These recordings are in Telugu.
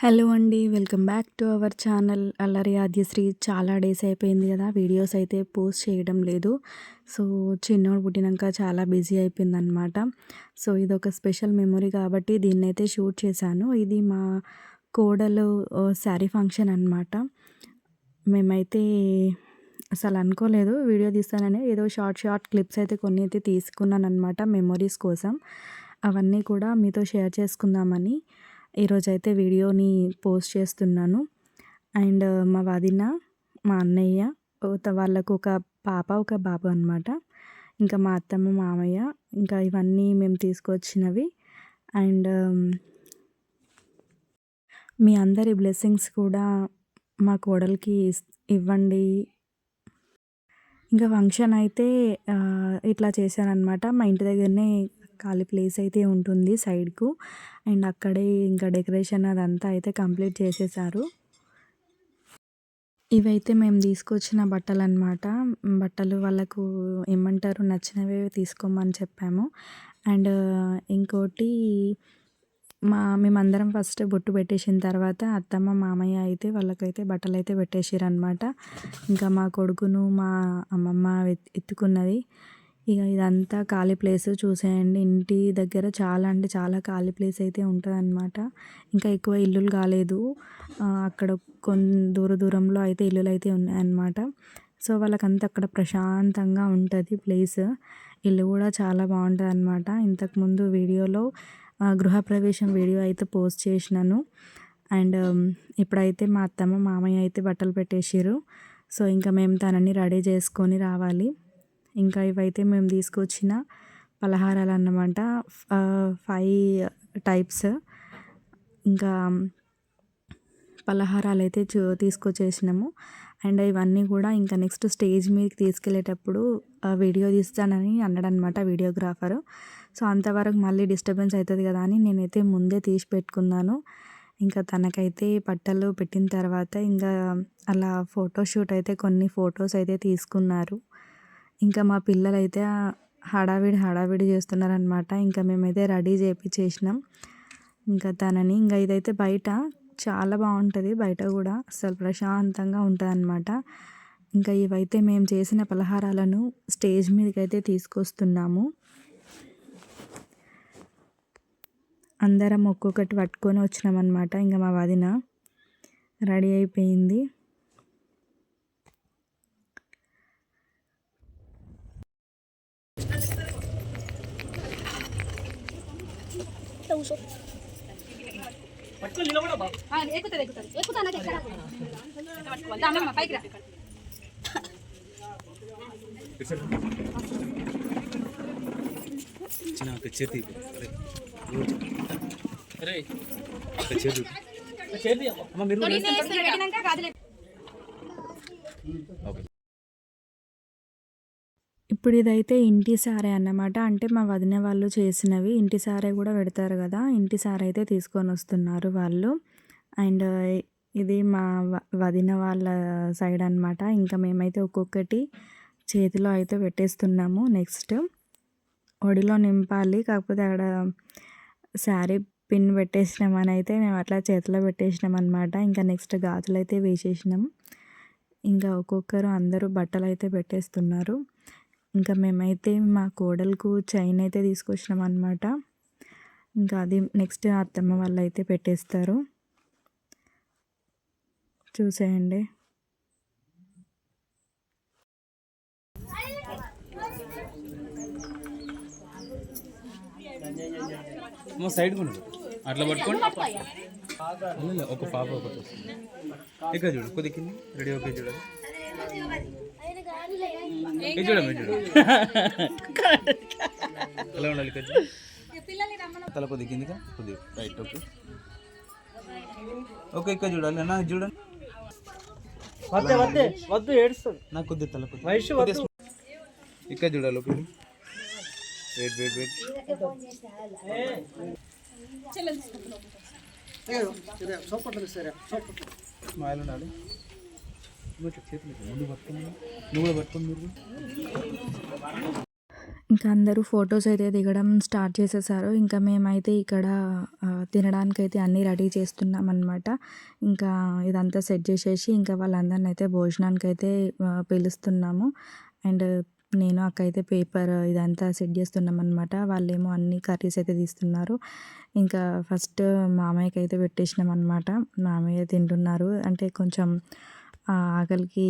హలో అండి welcome back to our channel. అల్లరి ఆద్యశ్రీ చాలా డేస్ అయిపోయింది కదా వీడియోస్ అయితే పోస్ట్ చేయడం లేదు. సో చిన్నోడు పుట్టినాక చాలా బిజీ అయిపోయిందనమాట సో ఇది ఒక స్పెషల్ మెమొరీ కాబట్టి దీన్ని అయితే షూట్ చేశాను. ఇది మా కోడలు శారీ ఫంక్షన్ అనమాట మేమైతే అసలు అనుకోలేదు వీడియో తీస్తానని. ఏదో షార్ట్ షార్ట్ క్లిప్స్ అయితే కొన్ని అయితే తీసుకున్నాను అనమాట మెమొరీస్ కోసం. అవన్నీ కూడా మీతో షేర్ చేసుకుందామని. ఈరోజైతే వీడియోని పోస్ట్ చేస్తున్నాను. అండ్ మా వదిన మా అన్నయ్య వాళ్ళకు ఒక పాప ఒక బాబు అనమాట ఇంకా మా అత్తమ్మ మామయ్య ఇంకా ఇవన్నీ మేము తీసుకొచ్చినవి. అండ్ మీ అందరి బ్లెస్సింగ్స్ కూడా మా కోడలికి ఇవ్వండి. ఇంకా ఫంక్షన్ అయితే ఇట్లా ఇట్లా చేశానన్నమాట మా ఇంటి దగ్గరనే ఖాళీ ప్లేస్ అయితే ఉంటుంది సైడ్కు. అండ్ అక్కడే ఇంకా డెకరేషన్ అదంతా అయితే కంప్లీట్ చేసేసారు. ఇవైతే మేము తీసుకొచ్చిన బట్టలు అనమాట బట్టలు వాళ్ళకు ఏమంటారు నచ్చినవే తీసుకోమని చెప్పాము. అండ్ ఇంకోటి మా మేమందరం ఫస్ట్ బొట్టు పెట్టేసిన తర్వాత అత్తమ్మ మామయ్య అయితే వాళ్ళకైతే బట్టలు అయితే పెట్టేసారు అనమాట ఇంకా మా కొడుకును మా అమ్మమ్మ ఎత్- ఎత్తుకున్నది. ఇక ఇదంతా ఖాళీ ప్లేస్ చూసేయండి. ఇంటి దగ్గర చాలా అంటే చాలా ఖాళీ ప్లేస్ అయితే ఉంటుంది ఇంకా ఎక్కువ ఇల్లులు కాలేదు. అక్కడ కొన్ని దూర దూరంలో అయితే ఇల్లులు అయితే ఉన్నాయన్నమాట. సో వాళ్ళకంతా అక్కడ ప్రశాంతంగా ఉంటుంది ప్లేస్. ఇల్లు కూడా చాలా బాగుంటుంది అనమాట ఇంతకుముందు వీడియోలో గృహప్రవేశం వీడియో అయితే పోస్ట్ చేసినాను. అండ్ ఇప్పుడైతే మా అత్తమ్మ మామయ్య అయితే బట్టలు పెట్టేసారు సో ఇంకా మేము తనని రెడీ చేసుకొని రావాలి. ఇంకా ఇవైతే మేము తీసుకొచ్చిన పలహారాలు అన్నమాట ఫైవ్ టైప్స్. ఇంకా పలహారాలు అయితే చూ తీసుకొచ్చేసినాము. అండ్ ఇవన్నీ కూడా ఇంకా నెక్స్ట్ స్టేజ్ మీదకి తీసుకెళ్ళేటప్పుడు వీడియో తీస్తానని అన్నాడనమాట వీడియోగ్రాఫర్. సో అంతవరకు మళ్ళీ డిస్టర్బెన్స్ అవుతుంది కదా అని నేనైతే ముందే తీసి పెట్టుకున్నాను. ఇంకా తనకైతే బట్టలు పెట్టిన తర్వాత ఇంకా అలా ఫోటోషూట్ అయితే కొన్ని ఫొటోస్ అయితే తీసుకున్నారు. ఇంకా మా పిల్లలైతే హడావిడి హడావిడి చేస్తున్నారనమాట ఇంకా మేమైతే రెడీ చేపించేసినాం ఇంకా తనని ఇంకా ఇదైతే బయట చాలా బాగుంటుంది. బయట కూడా అసలు ప్రశాంతంగా ఉంటుంది అనమాట ఇంకా ఇవైతే మేము చేసిన పలహారాలను స్టేజ్ మీదకి అయితే తీసుకొస్తున్నాము. అందరం ఒక్కొక్కటి పట్టుకొని వచ్చినామన్నమాట. ఇంకా మా వదిన రెడీ అయిపోయింది. ఎక్కుతుంది ఎక్కుతుంది ఎక్కడ? పైకి రా. చిన్న ఒక చేతి అరే ఒక చేతి అమ్మ మీరు కూడా పెట్టినాక కాదులే ఓకే. ఇప్పుడు ఇదైతే ఇంటి సారే అన్నమాట. అంటే మా వదిన వాళ్ళు చేసినవి ఇంటి సారే కూడా పెడతారు కదా ఇంటి సారే అయితే తీసుకొని వస్తున్నారు వాళ్ళు. అండ్ ఇది మా వ- వదిన వాళ్ళ సైడ్ అన్నమాట. ఇంకా మేమైతే ఒక్కొక్కటి చేతిలో అయితే పెట్టేస్తున్నాము నెక్స్ట్. ఒడిలో నింపాలి కాకపోతే అక్కడ శారీ పిన్ పెట్టేసినామని అయితే మేము అట్లా చేతిలో పెట్టేసినాం అనమాట ఇంకా నెక్స్ట్ గాజులు అయితే వేసేసినాం. ఇంకా ఒక్కొక్కరు అందరూ బట్టలు అయితే పెట్టేస్తున్నారు. ఇంకా మేమైతే మా కోడలకు చైన్ అయితే తీసుకొచ్చినాం అనమాట ఇంకా అది నెక్స్ట్ అత్తమ్మ వాళ్ళు అయితే పెట్టేస్తారు. చూసేయండి. సైడ్ అట్లా పట్టుకోండి ఒక పాప ఒకటి ఇక్కడ చూడు కొద్ది రెడీ ఓకే చూడండి ఇది చూడమ్మ ఇది చూడు ఎలా ఉండాలి ఇక్కడ చూడు. తల కొద్ది కిందిగా కొద్ది రైట్ ఓకే ఓకే ఇక్కడ చూడాలి అన్న చూడండి వద్దే వద్దే వద్దు ఏడుస్తుంది. నాకు కొద్ది తల కొద్ది. వయసు ఇక్కడ చూడాలి okay wait wait wait smile ఉండాలి ఇంకా అందరూ ఫొటోస్ అయితే దిగడం స్టార్ట్ చేసేసారు. ఇంకా మేమైతే ఇక్కడ తినడానికైతే అన్నీ రెడీ చేస్తున్నాం అనమాట ఇంకా ఇదంతా సెట్ చేసేసి ఇంకా వాళ్ళందరిని అయితే భోజనానికి అయితే పిలుస్తున్నాము. అండ్ నేను అక్క అయితే పేపర్ ఇదంతా సెట్ చేస్తున్నాం అనమాట వాళ్ళేమో అన్ని కర్రీస్ అయితే తీస్తున్నారు. ఇంకా ఫస్ట్ మామయ్యకి అయితే పెట్టేసినాం అనమాట మామయ్య తింటున్నారు. అంటే కొంచెం ఆకలికి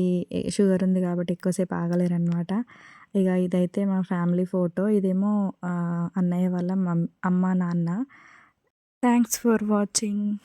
షుగర్ ఉంది కాబట్టి ఎక్కువసేపు ఆగలేరు అనమాట ఇక ఇదైతే మా ఫ్యామిలీ ఫోటో. ఇదేమో అన్నయ్య వాళ్ళ మమ్ అమ్మ నాన్న. Thanks for watching.